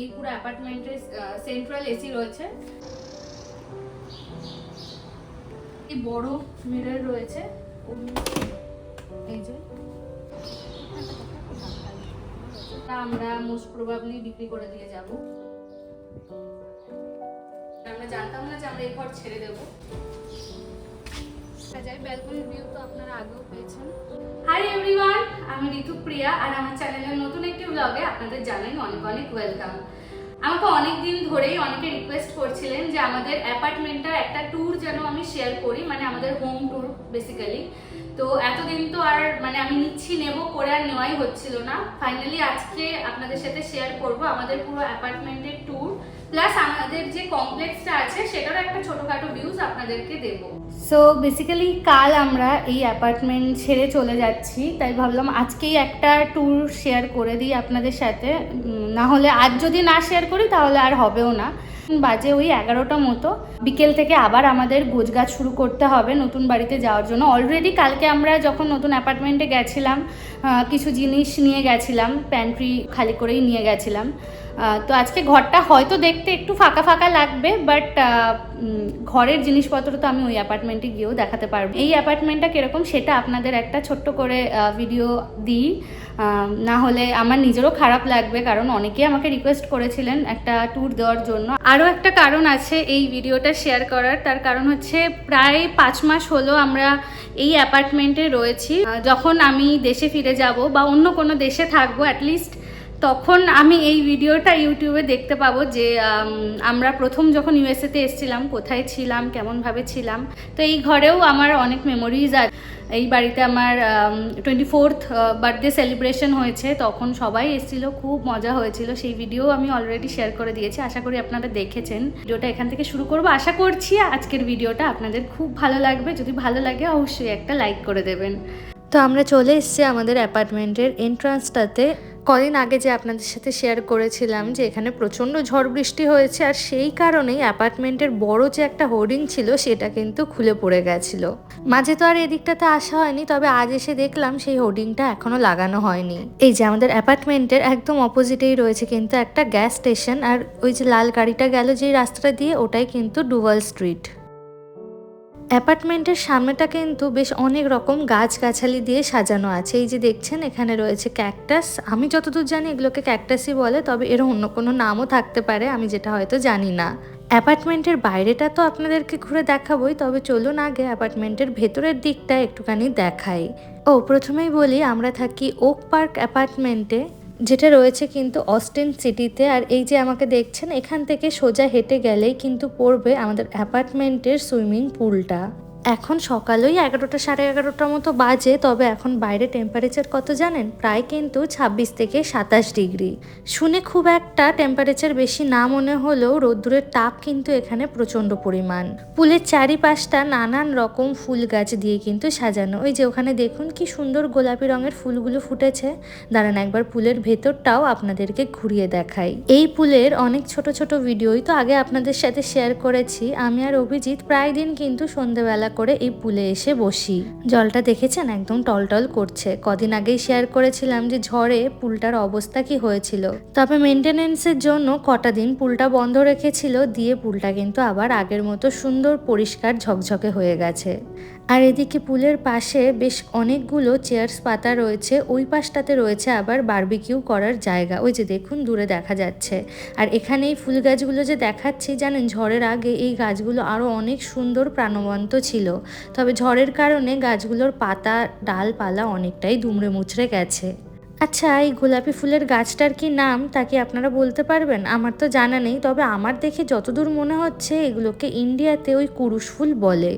এই পুরো অ্যাপার্টমেন্টে সেন্ট্রাল এসি রয়েছে। এই বড় মিরর রয়েছে। এই যে। আমরা মোস্ট প্রবাবলি বিক্রি করে দিয়ে যাব। আমরা জানতাম না যে আমরা এই ঘর ছেড়ে দেবো। অনেক দিন ধরেই অনেকে রিকোয়েস্ট করছিলেন যে আমাদের অ্যাপার্টমেন্টটার একটা ট্যুর যেন আমি শেয়ার করি মানে আমাদের হোম ট্যুর বেসিক্যালি তো এতদিন তো আর মানে আমি নিচ্ছি, নেব, করে আর নেওয়াই হচ্ছিল না। ফাইনালি আজকে আপনাদের সাথে শেয়ার করব আমাদের পুরো অ্যাপার্টমেন্টের ট্যুর প্লাস আমাদের যে কমপ্লেক্সটা আছে, সেটারও একটা ছোটোখাটো ভিউজ আপনাদেরকে দেবো। সো বেসিক্যালি কাল আমরা এই অ্যাপার্টমেন্ট ছেড়ে চলে যাচ্ছি, তাই ভাবলাম আজকেই একটা ট্যুর শেয়ার করে দিই আপনাদের সাথে। না হলে আজ যদি না শেয়ার করি, তাহলে আর হবেও না। বাজে ওই এগারোটা মতো। বিকেল থেকে আবার আমাদের গোছগাছ শুরু করতে হবে নতুন বাড়িতে যাওয়ার জন্য। অলরেডি কালকে আমরা যখন নতুন অ্যাপার্টমেন্টে গেছিলাম কিছু জিনিস নিয়ে গেছিলাম প্যান্ট্রি খালি করেই নিয়ে গেছিলাম। তো আজকে ঘরটা হয়তো দেখতে একটু ফাঁকা ফাঁকা লাগবে বাট ঘরের জিনিসপত্র তো আমি ওই অ্যাপার্টমেন্টে গিয়েও দেখাতে পারব। এই অ্যাপার্টমেন্টটা কীরকম সেটা আপনাদের একটা ছোট্ট করে ভিডিও দিই। না হলে আমার নিজেরও খারাপ লাগবে, কারণ অনেকেই আমাকে রিকোয়েস্ট করেছিলেন একটা ট্যুর দেওয়ার জন্য। আরও একটা কারণ আছে এই ভিডিওটা শেয়ার করার, তার কারণ হচ্ছে প্রায় পাঁচ মাস হলো আমরা এই অ্যাপার্টমেন্টে রয়েছি। যখন আমি দেশে ফিরে যাব বা অন্য কোনো দেশে থাকব অ্যাটলিস্ট তখন আমি এই ভিডিওটা ইউটিউবে দেখতে পাবো যে আমরা প্রথম যখন ইউএসএতে এসেছিলাম, কোথায় ছিলাম, কেমনভাবে ছিলাম, তো এই ঘরেও আমার অনেক মেমোরিজ আছে। এই বাড়িতে আমার টোয়েন্টি ফোর্থ বার্থডে সেলিব্রেশন হয়েছে, তখন সবাই এসেছিল, খুব মজা হয়েছিল। সেই ভিডিও আমি অলরেডি শেয়ার করে দিয়েছি, আশা করি আপনারা দেখেছেন। ভিডিওটা এখান থেকে শুরু করব। আশা করছি আজকের ভিডিওটা আপনাদের খুব ভালো লাগবে। যদি ভালো লাগে, অবশ্যই একটা লাইক করে দেবেন। তো আমরা চলে এসেছি আমাদের অ্যাপার্টমেন্টের এন্ট্রান্সটাতে কদিন আগে যে আপনাদের সাথে শেয়ার করেছিলাম যে এখানে প্রচণ্ড ঝড় বৃষ্টি হয়েছে আর সেই কারণেই অ্যাপার্টমেন্টের বড় যে একটা হোর্ডিং ছিল সেটা কিন্তু খুলে পড়ে গেছিল। মাঝে তো আর এদিকটাতে আসা হয়নি তবে আজ এসে দেখলাম সেই হোর্ডিংটা এখনও লাগানো হয়নি। এই যে আমাদের অ্যাপার্টমেন্টের একদম অপোজিটেই রয়েছে কিন্তু একটা গ্যাস স্টেশন আর ওই যে লাল গাড়িটা গেল যে রাস্তাটা দিয়ে ওটাই কিন্তু ডুভাল স্ট্রিট অ্যাপার্টমেন্টের সামনেটা কিন্তু বেশ অনেক রকম গাছগাছালি দিয়ে সাজানো আছে। এই যে দেখছেন, এখানে রয়েছে ক্যাকটাস। আমি যতদূর জানি এগুলোকে ক্যাকটাসই বলে, তবে এর অন্য কোনো নামও থাকতে পারে, আমি যেটা হয়তো জানি না। অ্যাপার্টমেন্টের বাইরেটা তো আপনাদেরকে ঘুরে দেখাবোই, তবে চলুন আগে অ্যাপার্টমেন্টের ভেতরের দিকটা একটুখানি দেখাই। ও, প্রথমেই বলি, আমরা থাকি ওক পার্ক অ্যাপার্টমেন্টে। যেটা রয়েছে কিন্তু অস্টিন সিটিতে আর এই যে আমাকে দেখছেন, এখান থেকে সোজা হেঁটে গেলেই কিন্তু পড়বে আমাদের অ্যাপার্টমেন্টের সুইমিং পুলটা। এখন সকালেই এগারোটা সাড়ে এগারোটার মতো বাজে, তবে এখন বাইরে টেম্পারেচার কত জানেন? প্রায় কিন্তু ছাব্বিশ থেকে সাতাশ ডিগ্রি। শুনে খুব একটা টেম্পারেচার বেশি না মনে হলেও রোদ্দুরের তাপ কিন্তু এখানে প্রচণ্ড পরিমাণ। পুলের চারিপাশটা নানান রকম ফুল গাছ দিয়ে কিন্তু সাজানো। ওই যে ওখানে দেখুন কি সুন্দর গোলাপি রঙের ফুলগুলো ফুটেছে। দাঁড়ান একবার পুলের ভেতরটাও আপনাদেরকে ঘুরিয়ে দেখাই। এই পুলের অনেক ছোট ছোট ভিডিওই তো আগে আপনাদের সাথে শেয়ার করেছি। আমি আর অভিজিৎ প্রায় দিন কিন্তু সন্ধেবেলা করে এই পুলে এসে বসি। জলটা দেখেছেন? একদম টলটল করছে। কদিন আগেই শেয়ার করেছিলাম যে ঝড়ে পুলটার অবস্থা কি হয়েছিল। তবে মেনটেনেন্সের জন্য কটা দিন পুলটা বন্ধ রেখেছিল, দিয়ে পুলটা কিন্তু আবার আগের মতো সুন্দর পরিষ্কার ঝকঝকে হয়ে গেছে। আর এদিকে পুলের পাশে বেশ অনেকগুলো চেয়ার্স পাতা রয়েছে, ওই পাশটাতে রয়েছে আবার বারবিকিউ করার জায়গা। ওই যে দেখুন, দূরে দেখা যাচ্ছে। আর এখানে এই ফুল গাছগুলো যে দেখাচ্ছি, জানেন, ঝড়ের আগে এই গাছগুলো আরও অনেক সুন্দর প্রাণবন্ত ছিল। তবে ঝড়ের কারণে গাছগুলোর পাতা, ডালপালা অনেকটাই দুমড়ে মুচড়ে গেছে। আচ্ছা এই গোলাপি ফুলের গাছটার কি নাম, তা কি আপনারা বলতে পারবেন? আমার তো জানা নেই, তবে আমার দেখে যতদূর মনে হচ্ছে, এগুলোকে ইন্ডিয়াতে ওই কুরুশ ফুল বলে।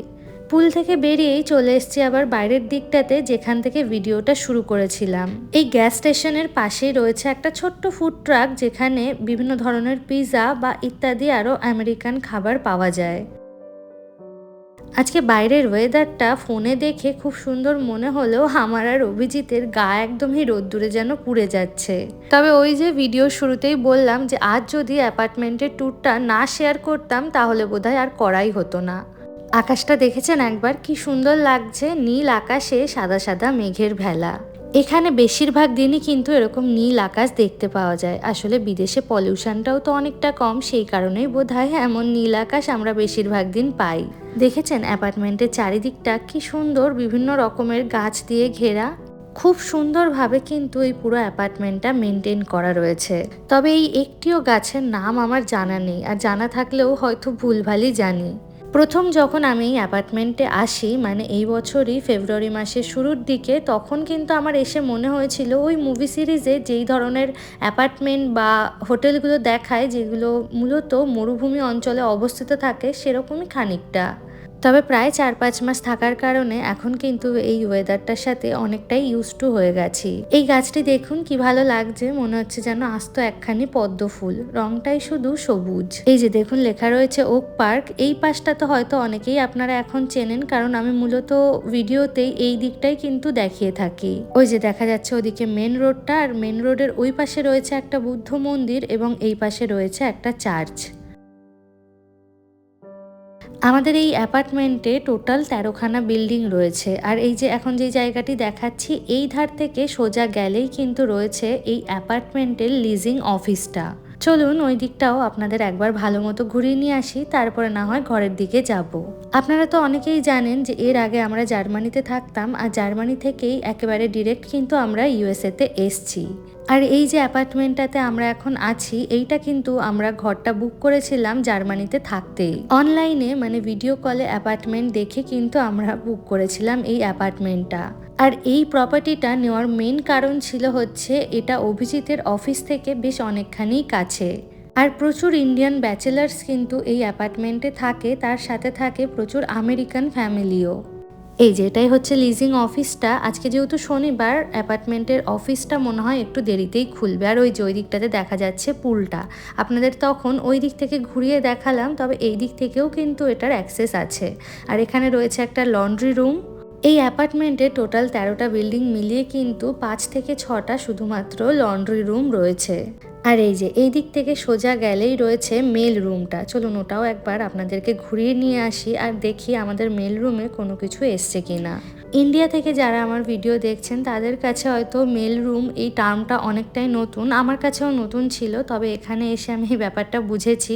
পুল থেকে বেরিয়েই চলে এসেছি আবার বাইরের দিকটাতে, যেখান থেকে ভিডিওটা শুরু করেছিলাম। এই গ্যাস স্টেশনের পাশেই রয়েছে একটা ছোট্ট ফুড ট্রাক, যেখানে বিভিন্ন ধরনের পিৎজা বা ইত্যাদি আরও আমেরিকান খাবার পাওয়া যায়। আজকে বাইরের ওয়েদারটা ফোনে দেখে খুব সুন্দর মনে হলেও আমার আর অভিজিতের গা একদমই রোদ্দুরে যেন পুড়ে যাচ্ছে। তবে ওই যে ভিডিও শুরুতেই বললাম যে, আজ যদি অ্যাপার্টমেন্টের ট্যুরটা না শেয়ার করতাম, তাহলে বোধহয় আর করাই হতো না। আকাশটা দেখেছেন একবার? কি সুন্দর লাগছে। নীল আকাশে সাদা সাদা মেঘের ভেলা। এখানে বেশিরভাগ দিনই কিন্তু এরকম নীল আকাশ দেখতে পাওয়া যায়। আসলে বিদেশে পলিউশনটাও তো অনেকটা কম। সেই কারণেই বোধ হয় এমন নীল আকাশ আমরা বেশিরভাগ দিন পাই। দেখেছেন অ্যাপার্টমেন্টের চারিদিকটা? কি সুন্দর বিভিন্ন রকমের গাছ দিয়ে ঘেরা। খুব সুন্দরভাবে কিন্তু এই পুরো অ্যাপার্টমেন্টটা মেনটেন করা রয়েছে। তবে এই একটিও গাছের নাম আমার জানা নেই। আর জানা থাকলেও হয়তো ভুলভালই জানি। প্রথম যখন আমি অ্যাপার্টমেন্টে আসি মানে এই বছরই ফেব্রুয়ারি মাসের শুরুর দিকে, তখন কিন্তু আমার এসে মনে হয়েছিল ওই মুভি সিরিজে যেই ধরনের অ্যাপার্টমেন্ট বা হোটেলগুলো দেখায়, যেগুলো মূলত মরুভূমি অঞ্চলে অবস্থিত থাকে, সেরকমই খানিকটা। তবে প্রায় চার পাঁচ মাস থাকার কারণে এখন কিন্তু এই ওয়েদারটার সাথে অনেকটাই ইউজ টু হয়ে গেছি। এই গাছটি দেখুন কি ভালো লাগছে, মনে হচ্ছে যেন আস্ত একখানি পদ্ম ফুল। রংটাই শুধু সবুজ। এই যে দেখুন, লেখা রয়েছে ওক পার্ক এই পাশটা তো হয়তো অনেকেই আপনারা এখন চেনেন, কারণ আমি মূলত ভিডিওতেই এই দিকটাই কিন্তু দেখিয়ে থাকি। ওই যে দেখা যাচ্ছে ওদিকে মেন রোডটা আর মেন রোডের ওই পাশে রয়েছে একটা বুদ্ধ মন্দির এবং এই পাশে রয়েছে একটা চার্চ আমাদের এই অ্যাপার্টমেন্টে টোটাল তেরোখানা বিল্ডিং রয়েছে। আর এই যে এখন যে জায়গাটি দেখাচ্ছি, এই ধার থেকে সোজা গেলেই কিন্তু রয়েছে এই অ্যাপার্টমেন্টের লিজিং অফিসটা। চলুন ওই দিকটাও আপনাদের একবার ভালো মতো ঘুরিয়ে নিয়ে আসি, তারপরে না হয় ঘরের দিকে যাব। আপনারা তো অনেকেই জানেন যে এর আগে আমরা জার্মানিতে থাকতাম, আর জার্মানি থেকেই একেবারে ডিরেক্ট কিন্তু আমরা ইউএসএতে এসছি। আর এই যে অ্যাপার্টমেন্টটাতে আমরা এখন আছি, এইটা কিন্তু আমরা ঘরটা বুক করেছিলাম জার্মানিতে থাকতেই। অনলাইনে মানে ভিডিও কলে অ্যাপার্টমেন্ট দেখে কিন্তু আমরা বুক করেছিলাম এই অ্যাপার্টমেন্টটা। আর এই প্রপার্টিটা নেওয়ার মেন কারণ ছিল হচ্ছে, এটা অভিজিতের অফিস থেকে বেশ অনেকখানি কাছে। আর প্রচুর ইন্ডিয়ান ব্যাচেলার্স কিন্তু এই অ্যাপার্টমেন্টে থাকে, তার সাথে থাকে প্রচুর আমেরিকান ফ্যামিলিও। এই যে, এটাই হচ্ছে লিজিং অফিসটা আজকে যেহেতু শনিবার অ্যাপার্টমেন্টের অফিসটা মনে হয় একটু দেরিতেই খুলবে। আর ওই যে, ওই দিকটাতে দেখা যাচ্ছে পুলটা। আপনাদের তখন ওই দিক থেকে ঘুরিয়ে দেখালাম, তবে এই দিক থেকেও কিন্তু এটার অ্যাক্সেস আছে। আর এখানে রয়েছে একটা লন্ড্রি রুম এই অ্যাপার্টমেন্টে টোটাল তেরোটা বিল্ডিং মিলিয়ে কিন্তু পাঁচ থেকে ছটা শুধুমাত্র লন্ড্রি রুম রয়েছে। আর এই যে, এই দিক থেকে সোজা গেলেই রয়েছে মেল রুমটা। চলুন ওটাও একবার আপনাদেরকে ঘুরিয়ে নিয়ে আসি আর দেখি আমাদের মেল রুমে কোনো কিছু এসছে কিনা। ইন্ডিয়া থেকে যারা আমার ভিডিও দেখছেন, তাদের কাছে হয়তো মেল রুম এই টার্মটা অনেকটাই নতুন। আমার কাছেও নতুন ছিল, তবে এখানে এসে আমি এই ব্যাপারটা বুঝেছি।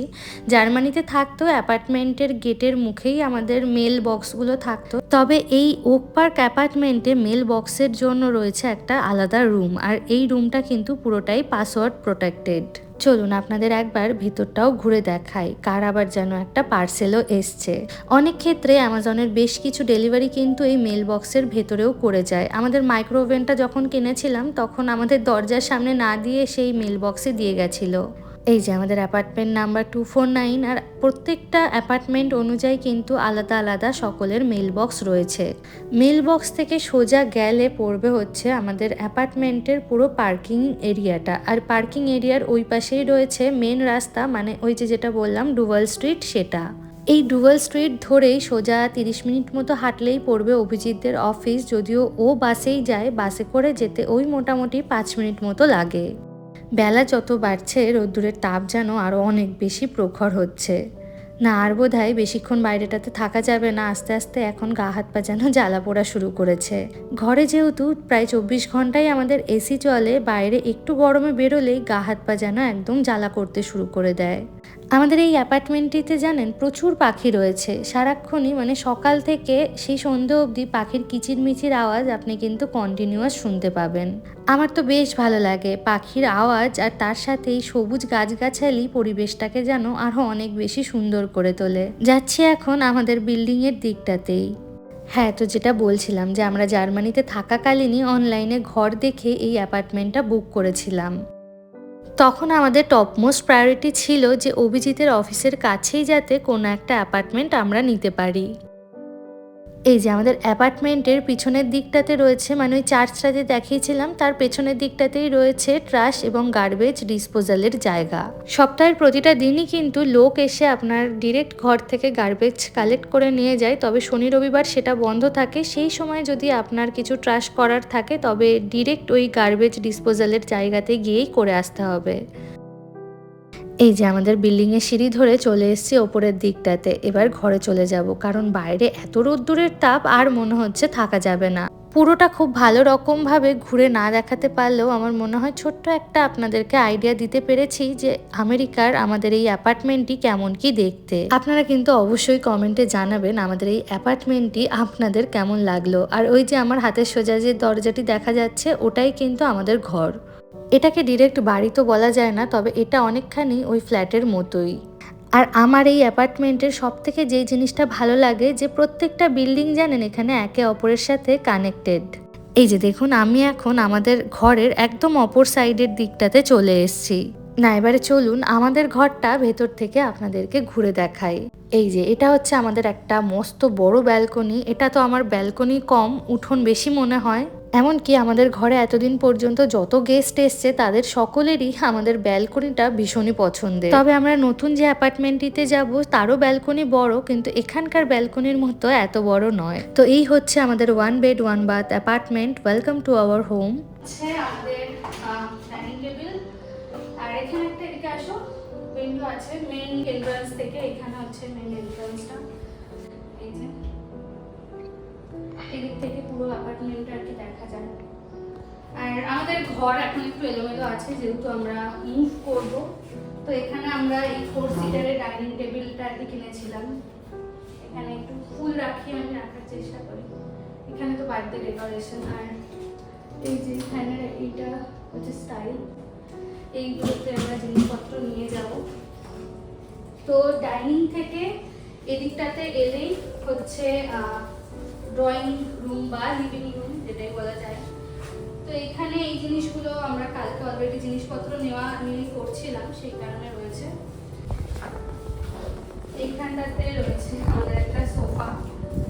জার্মানিতে থাকতো, অ্যাপার্টমেন্টের গেটের মুখেই আমাদের মেল বক্সগুলো থাকতো। তবে এই ওক পার্ক অ্যাপার্টমেন্টে মেল বক্সের জন্য রয়েছে একটা আলাদা রুম আর এই রুমটা কিন্তু পুরোটাই পাসওয়ার্ড প্রোটেক্টেড চলুন আপনাদের একবার ভিতরটাও ঘুরে দেখাই, কার আবার যেন একটা পার্সেলও এসছে। অনেক ক্ষেত্রে অ্যামাজনের বেশ কিছু ডেলিভারি কিন্তু এই মেল বক্সের ভেতরেও করে যায়। আমাদের মাইক্রো ওভেনটা যখন কিনেছিলাম, তখন আমাদের দরজার সামনে না দিয়ে সেই মেল বক্সে দিয়ে গেছিল। এই যে আমাদের apartment number two four nine আর প্রত্যেকটা অ্যাপার্টমেন্ট অনুযায়ী কিন্তু আলাদা আলাদা সকলের মেল বক্স রয়েছে। মেল বক্স থেকে সোজা গেলে পড়বে হচ্ছে আমাদের অ্যাপার্টমেন্টের পুরো পার্কিং এরিয়াটা। আর পার্কিং এরিয়ার ওই পাশেই রয়েছে মেন রাস্তা মানে ওই যে যেটা বললাম ডুভাল স্ট্রিট সেটা। এই ডুভাল স্ট্রিট ধরেই সোজা তিরিশ মিনিট মতো হাঁটলেই পড়বে অভিজিৎদের অফিস, যদিও ও বাসেই যায়, বাসে করে যেতে ওই মোটামুটি পাঁচ মিনিট মতো লাগে। বেলা যত বাড়ছে, রোদ্দুরের তাপ যেন আরও অনেক বেশি প্রখর হচ্ছে। না, আর বোধ হয় বেশিক্ষণ বাইরেটাতে থাকা যাবে না, আস্তে আস্তে এখন গা হাত পা যেন জ্বালা পোড়া শুরু করেছে। ঘরে যেহেতু প্রায় চব্বিশ ঘন্টাই আমাদের এসি চলে, বাইরে একটু গরমে বেরোলেই গা হাত পা যেন একদম জ্বালা করতে শুরু করে দেয়। আমাদের এই অ্যাপার্টমেন্টটিতে জানেন প্রচুর পাখি রয়েছে। সারাক্ষণই মানে সকাল থেকে সেই সন্ধে অবধি পাখির কিচিরমিচির আওয়াজ আপনি কিন্তু কন্টিনিউয়াস শুনতে পাবেন। আমার তো বেশ ভালো লাগে পাখির আওয়াজ আর তার সাথে এই সবুজ গাছগাছালি পরিবেশটাকে যেন আরও অনেক বেশি সুন্দর করে তোলে। যাচ্ছি এখন আমাদের বিল্ডিংয়ের দিকটাতেই। হ্যাঁ তো যেটা বলছিলাম যে আমরা জার্মানিতে থাকাকালীনই অনলাইনে ঘর দেখে এই অ্যাপার্টমেন্টটা বুক করেছিলাম। তখন আমাদের টপমোস্ট প্রায়োরিটি ছিল যে অভিজিতের অফিসের কাছেই যাতে কোনো একটা অ্যাপার্টমেন্ট আমরা নিতে পারি। এই যে আমাদের অ্যাপার্টমেন্টের পিছনের দিকটাতে রয়েছে মানে ওই চার্চটা যে দেখিয়েছিলাম, তার পেছনের দিকটাতেই রয়েছে ট্রাশ এবং গার্বেজ ডিসপোজালের জায়গা। সপ্তাহের প্রতিটা দিনই কিন্তু লোক এসে আপনার ডিরেক্ট ঘর থেকে গার্বেজ কালেক্ট করে নিয়ে যায়। তবে শনি রবিবার সেটা বন্ধ থাকে। সেই সময় যদি আপনার কিছু ট্রাশ করার থাকে, তবে ডিরেক্ট ওই গার্বেজ ডিসপোজালের জায়গাতে গিয়েই করে আসতে হবে। এই যে আমাদের বিল্ডিং এর সিঁড়ি ধরে চলে এসেছি ওপরের দিকটাতে, এবার ঘরে চলে যাব। কারণ বাইরে এত রোদ্দুরের তাপ আর মনে হচ্ছে থাকা যাবে না। পুরোটা খুব ভালো রকমভাবে ঘুরে না দেখাতে পারলেও আমার মনে হয় ছোট্ট একটা আপনাদেরকে আইডিয়া দিতে পেরেছি যে আমেরিকার আমাদের এই অ্যাপার্টমেন্টটি কেমন কি দেখতে। আপনারা কিন্তু অবশ্যই কমেন্টে জানাবেন আমাদের এই অ্যাপার্টমেন্টটি আপনাদের কেমন লাগল। আর ওই যে আমার হাতের সোজা যে দরজাটি দেখা যাচ্ছে, ওটাই কিন্তু আমাদের ঘর। এটাকে ডিরেক্ট বাড়ি তো বলা যায় না, তবে এটা অনেকখানি ওই ফ্ল্যাটের মতোই। আর আমার এই অ্যাপার্টমেন্টের সব থেকে যেই জিনিসটা ভালো লাগে, যে প্রত্যেকটা বিল্ডিং জানেন এখানে একে অপরের সাথে কানেক্টেড এই যে দেখুন, আমি এখন আমাদের ঘরের একদম অপর সাইডের দিকটাতে চলে এসেছি। না, এবারে চলুন আমাদের ঘরটা ভেতর থেকে আপনাদেরকে ঘুরে দেখাই। এই যে, এটা হচ্ছে আমাদের একটা মস্ত বড় ব্যালকনি এটা তো আমার ব্যালকনি কম, উঠোন বেশি মনে হয়। এমনকি আমাদের ঘরে এতদিন পর্যন্ত যত গেস্ট এসছে, তাদের সকলেরই আমাদের ব্যালকনিটা ভীষণই পছন্দের। তবে আমরা নতুন যে অ্যাপার্টমেন্টটিতে যাব, তারও ব্যালকনি বড়, কিন্তু এখানকার ব্যালকনির মতো এত বড় নয়। তো এই হচ্ছে আমাদের one bed one bath apartment welcome to our home আছে মেইন এন্ট্রান্স থেকে এখানে হচ্ছে মেইন এন্ট্রান্সটা এদিক থেকে পুরো অ্যাপার্টমেন্টটা আর কি দেখা যায়। আর আমাদের ঘর এখন একটু এলোমেলো আছে, যেহেতু আমরা মুভ করব। তো এখানে আমরা এই ফোর সিটারের ডাইনিং টেবিলটা আর কি কিনেছিলাম। এখানে একটু ফুল রাখি আমি, রাখার চেষ্টা করি। এখানে তো বার্থডে ডেকোরেশন আর এই যে এখানে এইটা হচ্ছে স্টাইল এইগুলোতে আমরা জিনিসপত্র নিয়ে যাব। তো ডাইনিং থেকে এদিকটাতে এলেই হচ্ছে ড্রয়িং রুম বা লিভিং রুম যেটাই বলা যায়। তো এখানে এই জিনিসগুলো আমরা কালকে অলরেডি জিনিসপত্র নেওয়া নিয়ে করছিলাম, সেই কারণে রয়েছে। এইখানটাতে রয়েছে আমাদের একটা সোফা।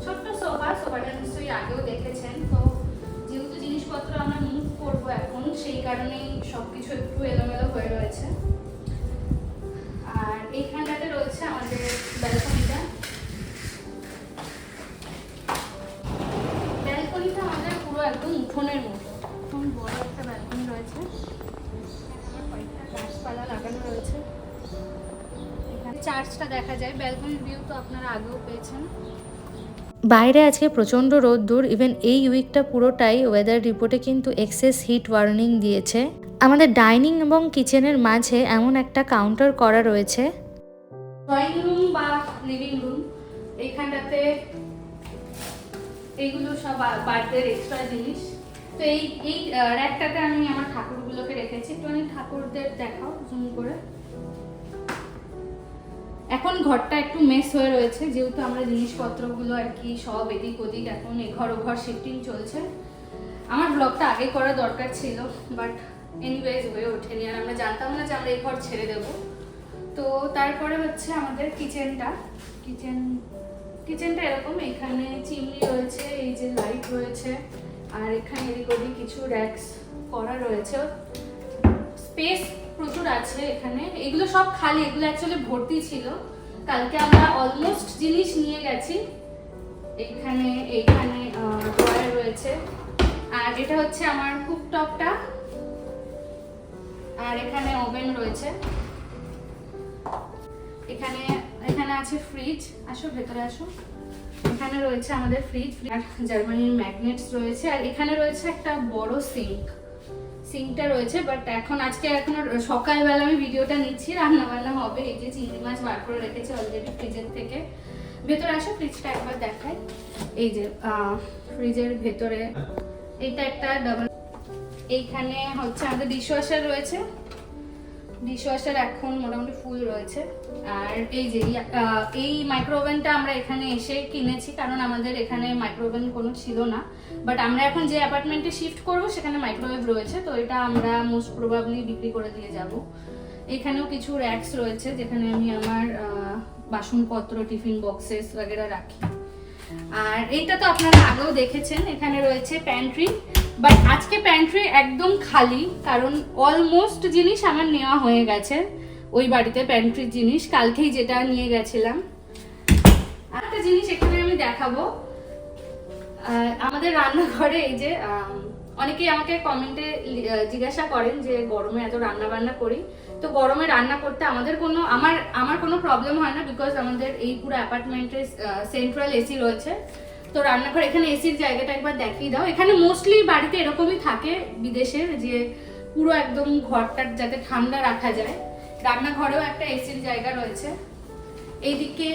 ছোট্ট সোফা, সোফাটা নিশ্চয়ই আগেও দেখেছেন। তো যেহেতু জিনিসপত্র আমরা মুভ করব এখন, সেই কারণেই সব কিছু একটু এলোমেলো হয়ে রয়েছে। এখানে দেখা যায়। ব্যালকনির ভিউ তো আপনারা আগেও পেয়েছেন। বাইরে আজকে প্রচণ্ড রোদ্দুর। ইভেন এই উইকটা পুরোটাই ওয়েদার রিপোর্টে কিন্তু এক্সেস হিট ওয়ার্নিং দিয়েছে। আমাদের ডাইনিং এবং কিচেনের মাঝে এমন একটা কাউন্টার করা রয়েছে। ড্রয়িং রুম বা লিভিং রুম এইখানটাতে এইগুলো সব বার্থডের এক্সট্রা জিনিস। তো এই এই র্যাকটাতে আমি আমার ঠাকুরগুলোকে রেখেছি। একটুখানি ঠাকুরদের দেখাও জুম করে। এখন ঘরটা একটু মেস হয়ে রয়েছে, যেহেতু আমরা জিনিসপত্রগুলো আর কি সব এদিক ওদিক এখন এঘর ওঘর শিফটিং চলছে। আমার ব্লগটা আগে করা দরকার ছিল বাট এনিওয়েজ হয়ে ওঠেনি। আর আমরা জানতাম না যে আমরা এই ঘর ছেড়ে দেবো। তো তারপরে হচ্ছে আমাদের কিচেনটা কিচেন কিচেনটা এরকম। এখানে চিমনি রয়েছে, এই যে লাইট রয়েছে, আর এখানে এদিক ওদিক কিছু র্যাক্স করা রয়েছে। স্পেস প্রচুর আছে এখানে। এগুলো সব খালি, এগুলো অ্যাকচুয়ালি ভর্তি ছিল। কালকে আমরা অলমোস্ট জিনিস নিয়ে গেছি। এখানে, এইখানে ড্রয়ার রয়েছে। আর এটা হচ্ছে আমার কুকটপটা আর এখানে ওভেন রয়েছে। এখানে এখানে আছে ফ্রিজ আসো, ভেতরে আসো। এখানে রয়েছে আমাদের ফ্রিজ আর জার্মানির ম্যাগনেটস রয়েছে। আর এখানে রয়েছে একটা বড় সিঙ্ক সিঙ্কটা রয়েছে বাট এখন আজকে এখন সকালবেলা আমি ভিডিওটা নিচ্ছি রান্না বান্না হবে, এই যে চিংড়ি মাছ বার করে রেখেছে অলরেডি ফ্রিজের থেকে। ভেতরে আসো ফ্রিজটা একবার দেখাই। এই যে ফ্রিজের ভেতরে, এইটা একটা ডাবল এইখানে হচ্ছে আমাদের ডিশওয়াশার রয়েছে। ডিশওয়াশার এখন মোটামুটি ফুল রয়েছে আর এই যে আহ, এই মাইক্রোওভেনটা আমরা এখানে এসে কিনেছি কারণ আমাদের এখানে মাইক্রোওভেন কোনো ছিল না বাট আমরা এখন যে অ্যাপার্টমেন্টে শিফট করব সেখানে মাইক্রোওয়েভ রয়েছে তো এটা আমরা মোস্ট প্রবাবলি বিক্রি করে দিয়ে যাব এখানেও কিছু র্যাক্স রয়েছে যেখানে আমি আমার আহ, বাসনপত্র টিফিন বক্সেস वगैरह রাখি আর এইটা তো আপনারা আগেও দেখেছেন এখানে রয়েছে প্যান্ট্রি বাট আজকে প্যান্ট্রি একদম খালি, কারণ অলমোস্ট জিনিস আমার নেওয়া হয়ে গেছে। ওই বাড়িতে প্যান্ট্রির জিনিস, কালকেই যেটা নিয়ে গেছিলাম। একটা জিনিস এখানে আমি দেখাবো। আমাদের রান্নাঘরে এই যে অনেকেই আমাকে কমেন্টে জিজ্ঞাসা করেন যে, গরমে এত রান্না বান্না করি? তো গরমে রান্না করতে আমাদের কোনো, আমার আমার কোনো প্রবলেম হয় না বিকজ আমাদের এই পুরো অ্যাপার্টমেন্টে সেন্ট্রাল এসি রয়েছে। তো রান্নাঘর, এখানে এসির জায়গাটা একবার দেখিয়ে দাও। এখানে মোস্টলি বাড়িতে এরকমই থাকে বিদেশের যে পুরো একদম ঘরটা যাতে ঠান্ডা রাখা যায়। রান্নাঘরেও একটা এসির জায়গা রয়েছে। এইদিকে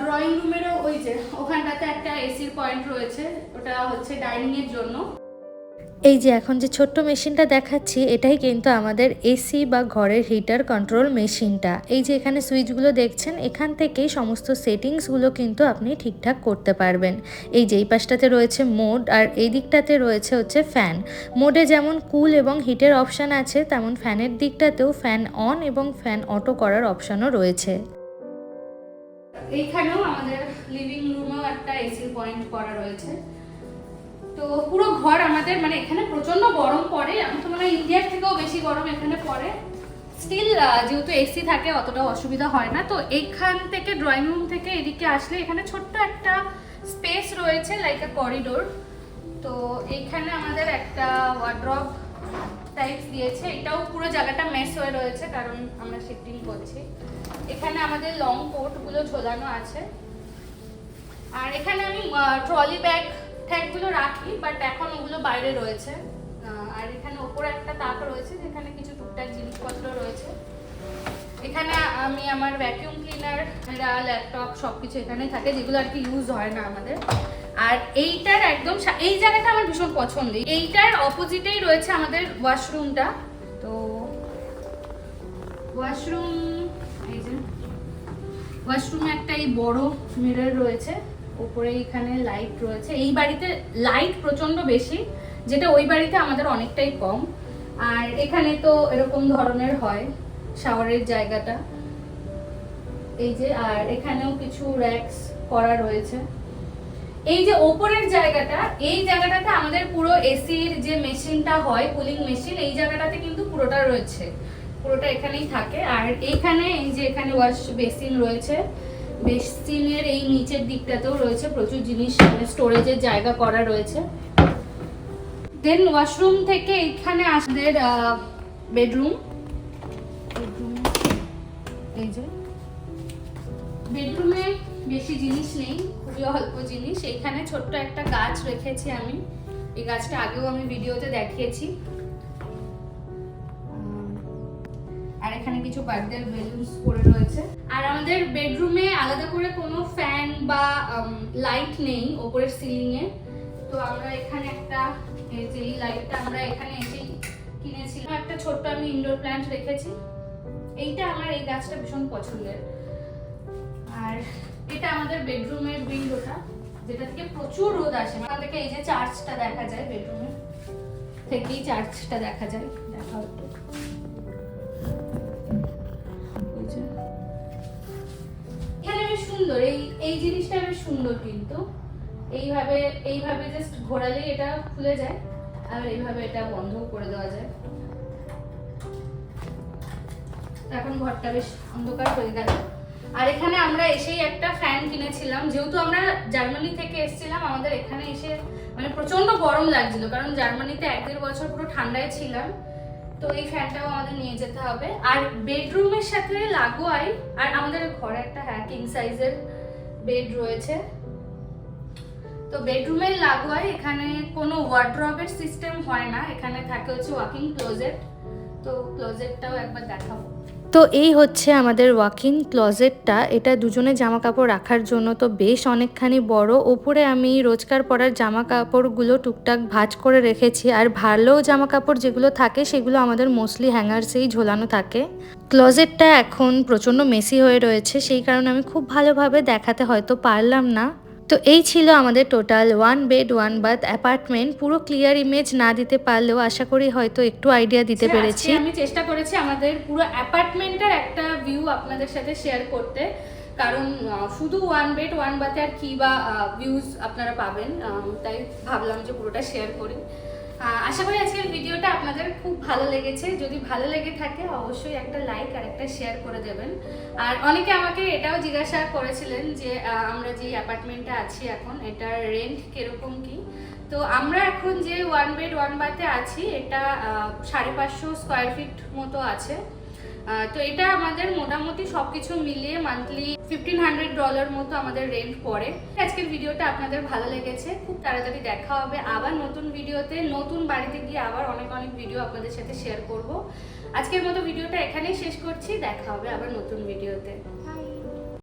ড্রয়িং রুমেরও ওই যে, ওখানটাতে একটা এসির পয়েন্ট রয়েছে। ওটা হচ্ছে ডাইনিংয়ের জন্য। এই যে এখন যে ছোট্ট মেশিনটা দেখাচ্ছি, এটাই কিন্তু আমাদের এসি বা ঘরের হিটার কন্ট্রোল মেশিনটা। এই যে এখানে সুইচগুলো দেখছেন, এখান থেকেই সমস্ত সেটিংসগুলো কিন্তু আপনি ঠিকঠাক করতে পারবেন। এই যে এই পাশটাতে রয়েছে মোড, আর এই দিকটাতে রয়েছে হচ্ছে ফ্যান মোডে যেমন কুল এবং হিটের অপশান আছে, তেমন ফ্যানের দিকটাতেও ফ্যান অন এবং ফ্যান অটো করার অপশানও রয়েছে। এইখানেও আমাদের লিভিং রুমেও একটা এসির পয়েন্ট করা রয়েছে। তো পুরো ঘর আমাদের মানে এখানে প্রচণ্ড গরম পড়ে। আমি তো মনে হয় ইন্ডিয়ার থেকেও বেশি গরম এখানে পড়ে। স্টিল যেহেতু এসি থাকে অতটা অসুবিধা হয় না। তো এইখান থেকে ড্রয়িং রুম থেকে এদিকে আসলে এখানে ছোট্ট একটা স্পেস রয়েছে লাইক আ করিডোর তো এইখানে আমাদের একটা ওয়ার্ড্রপ টাইপস দিয়েছে। এটাও পুরো জায়গাটা মেস হয়ে রয়েছে, কারণ আমরা শিফটিং করছি। এখানে আমাদের লং কোটগুলো ঝোলানো আছে। আর এখানে আমি ট্রলি ব্যাগ ট্যাগগুলো রাখি বাট এখন ওগুলো বাইরে রয়েছে। আর এখানে ওপরে একটা তাক রয়েছে, যেখানে কিছু টুকটাক জিনিসপত্র রয়েছে। এখানে আমি আমার ভ্যাকিউম ক্লিনার ল্যাপটপ সব কিছু এখানে থাকে, যেগুলো আর কি ইউজ হয় না আমাদের। আর এইটার একদম এই জায়গাটা আমার ভীষণ পছন্দ। এইটার অপোজিটেই রয়েছে আমাদের ওয়াশরুমটা তো ওয়াশরুম এই যে ওয়াশরুমে একটা এই বড় মিরর রয়েছে। উপরে এখানে লাইট রয়েছে। এই বাড়িতে লাইট প্রচণ্ড বেশি, যেটা ওই বাড়িতে আমাদের অনেকটাই কম। আর এখানে তো এরকম ধরনের হয় শাওয়ারের জায়গাটা। এই যে, আর এখানেও কিছু র্যাক্স করা রয়েছে। এই যে ওপরের জায়গাটা, এই জায়গাটাতে আমাদের পুরো এসির যে মেশিনটা হয় কুলিং মেশিন এই জায়গাটাতে কিন্তু পুরোটা রয়েছে। পুরোটা এখানেই থাকে। আর এইখানে এই যে এখানে ওয়াশ বেসিন রয়েছে বেসিনের এই নিচের দিকটাতেও রয়েছে, প্রচুর জিনিস স্টোরেজের জায়গা করা রয়েছে। দেন ওয়াশরুম থেকে এখানে আসদের বেডরুম বেডরুম এই যে। বেডরুমে বেশি জিনিস নেই, খুবই অল্প জিনিস। এখানে ছোট্ট একটা গাছ রেখেছি আমি। এই গাছটা আগেও আমি ভিডিওতে দেখিয়েছি। আর এখানে কিছু বার্থডে বেলুনস পড়ে রয়েছে। আর আমাদের বেডরুমে আলাদা করে কোনো ফ্যান বা লাইট নেই, ওপরের সিলিং এ। তো আমরা এখানে একটা যে লাইটটা আমরা এখানে এসেই কিনেছিলাম। একটা ছোট্ট আমি ইনডোর প্ল্যান্ট রেখেছি। এইটা আমার এই গাছটা ভীষণ পছন্দের। আর এটা আমাদের বেডরুমের উইন্ডোটা যেটা থেকে প্রচুর রোদ আসে। ওখান থেকে এই যে চার্চটা দেখা যায় বেডরুমে থেকেই চার্চটা দেখা যায়। দেখা বেশ সুন্দর। এই এই জিনিসটা বেশ সুন্দর কিন্তু। এইভাবে এইভাবে জাস্ট ঘোরালেই এটা খুলে যায় আর এইভাবে এটা বন্ধ করে দেওয়া যায়। এখন ঘরটা বেশ অন্ধকার হয়ে গেল। আর এখানে আমরা এসেই একটা ফ্যান কিনেছিলাম। যেহেতু আমরা জার্মানি থেকে এসেছিলাম, আমাদের এখানে এসে মানে প্রচণ্ড গরম লাগছিল, কারণ জার্মানিতে এক দেড় বছর পুরো ঠান্ডায় ছিলাম। তো এই ফ্যানটাও আমাদের নিয়ে যেতে হবে। আর বেডরুমের সাথে লাগোয়াই আর আমাদের ঘরে একটা হ্যাঁ কিং সাইজের বেড রয়েছে। তো বেডরুমের লাগোয়াই এখানে কোনো ওয়ার্ড্রবের সিস্টেম হয় না, এখানে থাকে হচ্ছে ওয়াকিং ক্লোজেট তো ক্লোজেটটাও একবার দেখাবো। তো এই হচ্ছে আমাদের ওয়াকিং ক্লজেটটা এটা দুজনে জামা কাপড় রাখার জন্য তো বেশ অনেকখানি বড়। ওপরে আমি রোজকার পরার জামা কাপড়গুলো টুকটাক ভাঁজ করে রেখেছি। আর ভালো জামা কাপড় যেগুলো থাকে, সেগুলো আমাদের মোস্টলি হ্যাঙ্গারসেই ঝোলানো থাকে। ক্লজেটটা এখন প্রচণ্ড মেসি হয়ে রয়েছে। সেই কারণে আমি খুব ভালোভাবে দেখাতে হয়তো পারলাম না। তো এই ছিল আমাদের total one bed one bath apartment পুরো ক্লিয়ার ইমেজ না দিতে পারলেও আশা করি হয়তো একটু আইডিয়া দিতে পেরেছি। আমি চেষ্টা করেছি আমাদের পুরো অ্যাপার্টমেন্টের একটা ভিউ আপনাদের সাথে শেয়ার করতে। কারণ শুধু ওয়ান বেড ওয়ান বাতে আর কি বা ভিউজ আপনারা পাবেন। তাই ভাবলাম যে পুরোটা শেয়ার করি। আশা করি আজকের ভিডিওটা আপনাদের খুব ভালো লেগেছে। যদি ভালো লেগে থাকে, অবশ্যই একটা লাইক আর একটা শেয়ার করে দেবেন। আর অনেকে আমাকে এটাও জিজ্ঞাসা করেছিলেন যে আমরা যে অ্যাপার্টমেন্টে আছি এখন, এটার রেন্ট কীরকম কি? তো আমরা এখন যে ওয়ান বেড ওয়ান বাতে আছি, এটা সাড়ে পাঁচশো স্কোয়ার ফিট মতো আছে। তো এটা আমাদের মোটামুটি সবকিছু মিলিয়ে মান্থলি ফিফটিন হান্ড্রেড ডলার মতো আমাদের রেন্ট পড়ে। আজকের ভিডিওটা আপনাদের ভালো লেগেছে, খুব তাড়াতাড়ি দেখা হবে আবার নতুন ভিডিওতে। নতুন বাড়িতে গিয়ে আবার অনেক অনেক ভিডিও আপনাদের সাথে শেয়ার করব। আজকের মতো ভিডিওটা এখানেই শেষ করছি, দেখা হবে আবার নতুন ভিডিওতে।